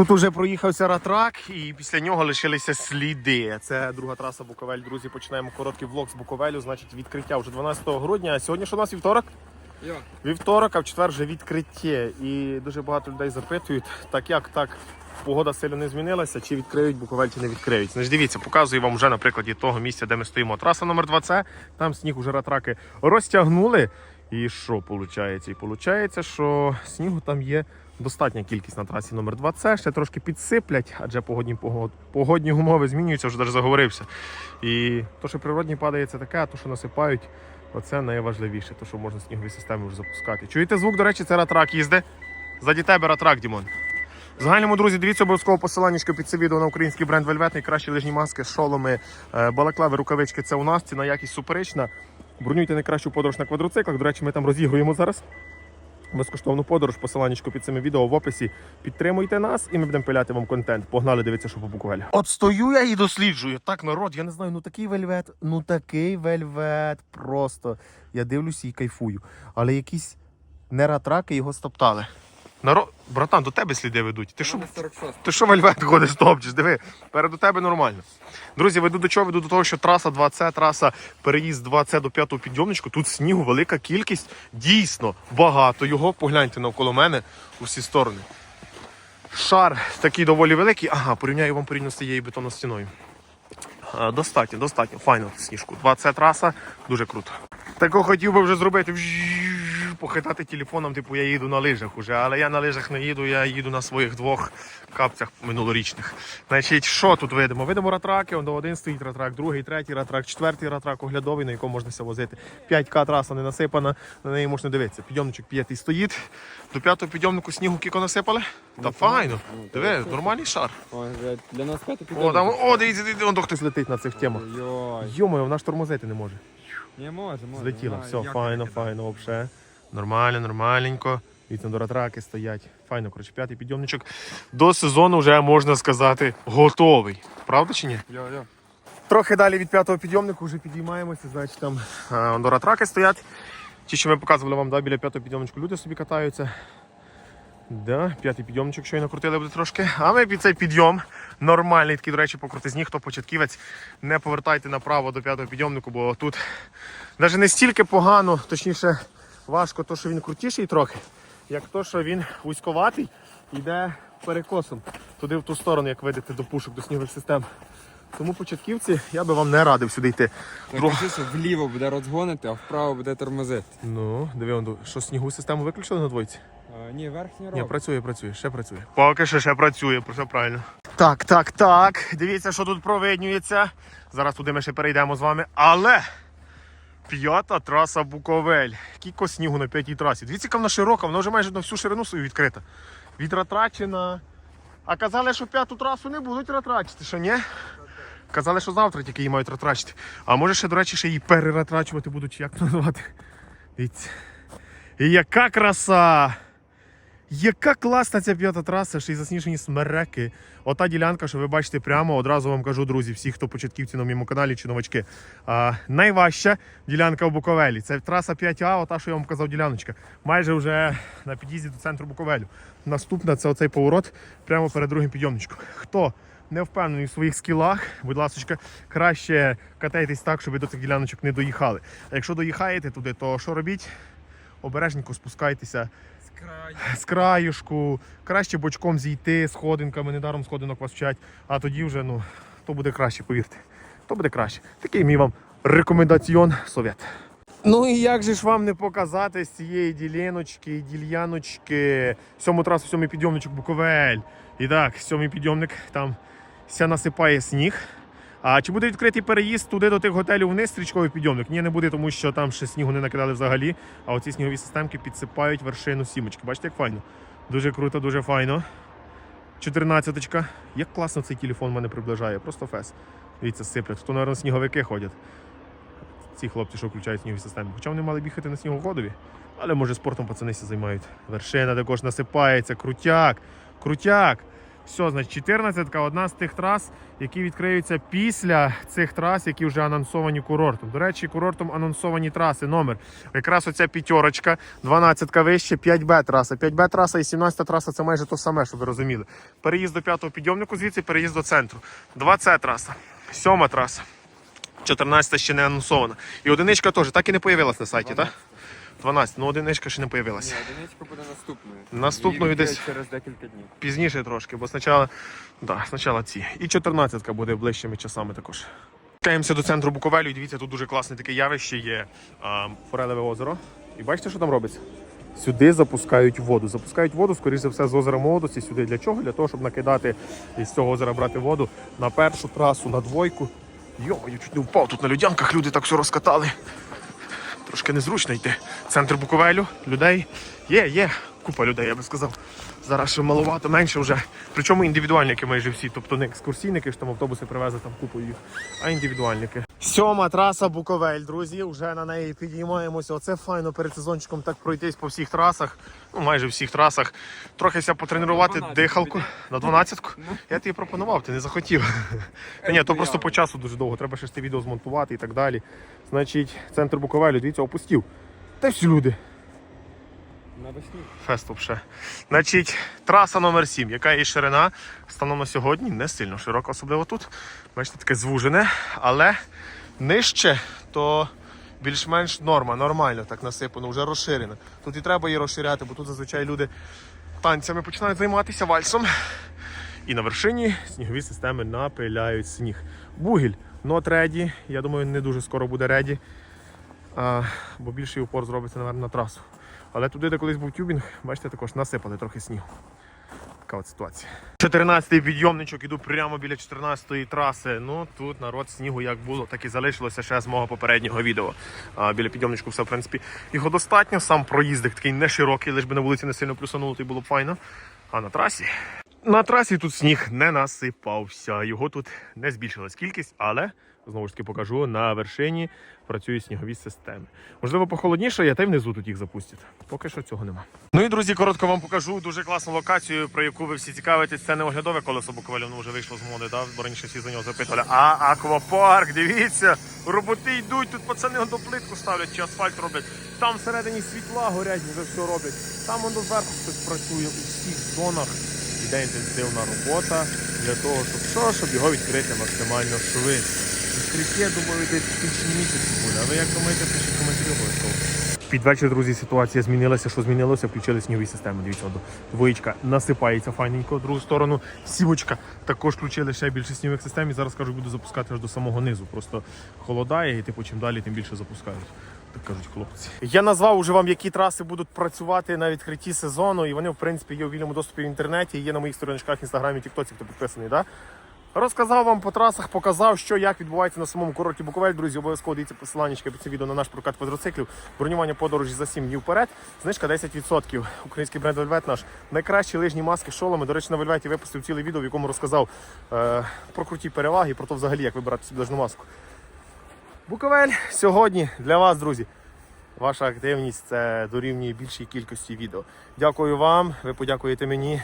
Тут уже проїхався ратрак, і після нього лишилися сліди. Це друга траса Буковель. Друзі, починаємо короткий влог з Буковелю. Значить, відкриття вже 12 грудня. А сьогодні що у нас вівторок? Йо. Вівторок, а в четвер вже відкриття. І дуже багато людей запитують, так як так. Погода сильно не змінилася, чи відкриють Буковель, чи не відкриють. Значить, дивіться, показую вам вже на прикладі того місця, де ми стоїмо. Траса номер 2 це там сніг уже ратраки розтягнули. І що виходить? І виходить, що снігу там є достатня кількість на трасі номер 2 Це ще трошки підсиплять, адже погодні, погодні умови змінюються, вже навіть заговорився. І то, що природні падає, це таке, а то, що насипають, оце найважливіше, то, що можна снігові системи вже запускати. Чуєте звук, до речі, це ратрак їзде. Заді тебе ратрак, Дімон. В загальному, друзі, дивіться обов'язково посилання під це відео на український бренд Вельвет, найкращі лижні маски, шоломи, е, балаклави, рукавички. Це у нас ціна якість суперечна. Бронюйте найкращу подорож на квадроциклах. До речі, ми там розігруємо зараз. Безкоштовну подорож, посилання під цим відео в описі. Підтримуйте нас і ми будемо пиляти вам контент. Погнали дивитися, що по буквально. От стою я і досліджую. Так, народ, я не знаю, ну такий вельвет, ну такий вельвет. Просто я дивлюся і кайфую. Але якісь нератраки його стоптали. Народ, братан, до тебе сліди ведуть. Ти що? 46. Ти що вельвет ходиш, топчеш? Диви, переду тебе нормально. Друзі, веду до чого? Веду до того, що траса 2С, траса переїзд 2С до 5-го підйомничку. Тут снігу велика кількість, дійсно багато його. Погляньте навколо мене у всі сторони. Шар такий доволі великий. Ага, порівняю вам порівняно з цією бетонною стіною. Достатньо, достатньо. Файно сніжку. 2С траса, дуже круто. Тако хотів би вже зробити. Похитати телефоном, типу я їду на лижах уже, але я на лижах не їду, я їду на своїх двох капцях минулорічних. Значить, що тут видимо? Видимо ратраки, он до один стоїть ратрак, другий, третій ратрак, четвертий ратрак оглядовий, на якому можна возити. 5К траса не насипана, на неї можна дивитися. Підйомничок п'ятий стоїть. До п'ятого підйомнику снігу кіко насипали. Та файно. Диви, нормальний шар. Ой, для нас п'ятий О, там, о, дивіться, дивіться, он хтось летить на цих темах. Йой. Йомою, вона ж тормозити не може. Не може, може. Злетіла, все, файно, файно, взагалі. Нормально, нормальненько. Від до ратраки стоять. Файно, коротше, п'ятий підйомничок. До сезону вже можна сказати готовий. Правда чи ні? Йо, йо. Трохи далі від п'ятого підйомнику вже підіймаємося, значить там е, до ратраки стоять. Ті, що ми показували вам, да, біля п'ятого підйомничку люди собі катаються. Да, п'ятий підйомничок щойно крутили буде трошки. А ми під цей підйом нормальний, такий, до речі, по крутизні, хто початківець, не повертайте направо до п'ятого підйомнику, бо тут навіть не стільки погано, точніше важко, то, що він крутіший трохи, як то, що він вузьковатий, йде перекосом туди в ту сторону, як видите, до пушок, до снігових систем. Тому початківці я би вам не радив сюди йти. Друг- що вліво буде розгонити, а вправо буде тормозити. Ну, диви, що снігу систему виключили на двойці? А, ні, верхній Ні, працює, працює, ще працює. Поки що ще працює, все правильно. Так, так, так. Дивіться, що тут провиднюється. Зараз туди ми ще перейдемо з вами. Але п'ята траса Буковель. Кілько снігу на п'ятій трасі. Дивіться, яка вона широка, вона вже майже на всю ширину свою відкрита. Вітратрачена. А казали, що п'яту трасу не будуть ратрачити, що ні? Казали, що завтра тільки її мають ратрачити. А може ще, до речі, ще її перератрачувати будуть, як це назвати. Дивіться. І яка краса! Яка класна ця п'ята траса, ще й засніжені смереки. Ота ділянка, що ви бачите прямо, одразу вам кажу, друзі, всі, хто початківці на моєму каналі чи новачки. А, найважча ділянка в Буковелі. Це траса 5А, ота, що я вам казав, діляночка. Майже вже на під'їзді до центру Буковелю. Наступна це оцей поворот прямо перед другим підйомничком. Хто не впевнений в своїх скілах, будь ласка, краще катайтесь так, щоб ви до цих діляночок не доїхали. А якщо доїхаєте туди, то що робіть? Обережненько спускайтеся З краю. з краюшку, краще бочком зійти сходинками, недаром сходинок вас вчать, а тоді вже ну, то буде краще, повірте. То буде краще. Такий мій вам рекомендаціон совет. Ну і як же ж вам не показати з цієї діляночки, дільяночки, сьому трасу, сьомий підйомничок Буковель. І так, сьомий підйомник там ся насипає сніг. А чи буде відкритий переїзд туди до тих готелів вниз стрічковий підйомник? Ні, не буде, тому що там ще снігу не накидали взагалі. А оці снігові системки підсипають вершину сімочки. Бачите, як файно. Дуже круто, дуже файно. 14. Як класно цей телефон мене приближає, просто фес. Дивіться, сиплять. То, мабуть, сніговики ходять. Ці хлопці, що включають снігові системи. Хоча вони мали б їхати на снігоходові, але може спортом пацанися займають. Вершина також насипається, крутяк, крутяк. Все, значить, 14 одна з тих трас, які відкриються після цих трас, які вже анонсовані курортом. До речі, курортом анонсовані траси. Номер. Якраз оця п'ятерочка, 12 вище, 5Б траса. 5Б траса і 17 траса це майже то саме, щоб ви розуміли. Переїзд до п'ятого підйомнику звідси, переїзд до центру. 2С траса, 7 траса. 14 ще не анонсована. І одиничка теж так і не появилась на сайті, так? 12. Ну одиничка ще не появилася. Ні, одиничка буде наступною. Наступною десь- через декілька днів. Пізніше трошки, бо спочатку, да, спочатку ці. І 14 буде ближчими часами також. Каємося до центру Буковелю, і дивіться, тут дуже класне таке явище є а, Форелеве озеро. І бачите, що там робиться? Сюди запускають воду. Запускають воду, скоріш за все, з озера молодості сюди. Для чого? Для того, щоб накидати із цього озера брати воду на першу трасу, на двойку. Йо, я чуть не впав тут на людянках, люди так все розкатали. Трошки незручно йти. Центр Буковелю, людей. Є, є. Купа людей, я би сказав. Зараз ще маловато, менше вже. Причому індивідуальники майже всі. Тобто не екскурсійники, що там автобуси привезли там купу їх, а індивідуальники. Сьома траса Буковель, друзі. Вже на неї підіймаємося. Оце файно перед сезончиком так пройтись по всіх трасах. Ну, майже всіх трасах. Трохи ся потренувати На дихалку. На 12-ку? Я тобі пропонував, ти не захотів. Та ні, то просто по часу дуже довго. Треба ще ж те відео змонтувати і так далі. Значить, центр Буковелю, дивіться, опустів. Та всі люди. Фест вообще. Значить, траса номер 7, яка її ширина станом на сьогодні не сильно широка, особливо тут. Бачите, таке звужене, але нижче то більш-менш норма, нормально так насипано, вже розширено. Тут і треба її розширяти, бо тут зазвичай люди танцями починають займатися вальсом. І на вершині снігові системи напиляють сніг. Бугіль not ready. Я думаю, не дуже скоро буде ready, бо більший упор зробиться, напевно, на трасу. Але туди, де колись був тюбінг, бачите, також насипали трохи снігу. Така от ситуація. 14-й підйомничок, іду прямо біля 14-ї траси. Ну тут народ снігу як було, так і залишилося ще з мого попереднього відео. А, біля підйомничку все, в принципі, його достатньо. Сам проїздик такий не широкий, лиш би на вулиці не сильно плюсануло, то й було б файно. А на трасі. На трасі тут сніг не насипався. Його тут не збільшилась кількість, але знову ж таки покажу на вершині працюють снігові системи. Можливо, похолодніше, я та й внизу тут їх запустять. Поки що цього нема. Ну і друзі, коротко вам покажу дуже класну локацію, про яку ви всі цікавитесь. Це не оглядове колесо Буковелю, воно вже вийшло з моди, да? бо раніше всі за нього запитували. А аквапарк, дивіться, роботи йдуть, тут пацани до плитку ставлять чи асфальт роблять. Там всередині світла горять, вже все роблять. Там воно зверху хтось працює у всіх зонах. Іде інтенсивна робота для того, щоб що, щоб його відкрити максимально швидко. Відкриття, думаю, десь в кінці місяці буде. А ви як думаєте, пишіть коментарі обов'язково. Під вечір, друзі, ситуація змінилася. Що змінилося? Включили снігові системи. Дивіться, от, двоєчка насипається файненько в другу сторону. Сімочка також включили ще більше снігових систем. І зараз кажу, буду запускати аж до самого низу. Просто холодає, і типу, чим далі, тим більше запускають. Так кажуть хлопці. Я назвав уже вам, які траси будуть працювати на відкритті сезону, і вони, в принципі, є у вільному доступі в інтернеті, є на моїх сторіночках, інстаграмі, тіктоці, хто підписаний. Да? Розказав вам по трасах, показав, що як відбувається на самому курорті Буковель. Друзі, обов'язково дивіться посилання під це відео на наш прокат квадроциклів. Бронювання подорожі за 7 днів вперед. Знижка 10%. Український бренд Вельвет наш. Найкращі лижні маски, шоломи. До речі, на Вельветі випустив ціле відео, в якому розказав е, про круті переваги, про то взагалі, як вибирати собі лижну маску. Буковель сьогодні для вас, друзі. Ваша активність це дорівнює більшій кількості відео. Дякую вам, ви подякуєте мені.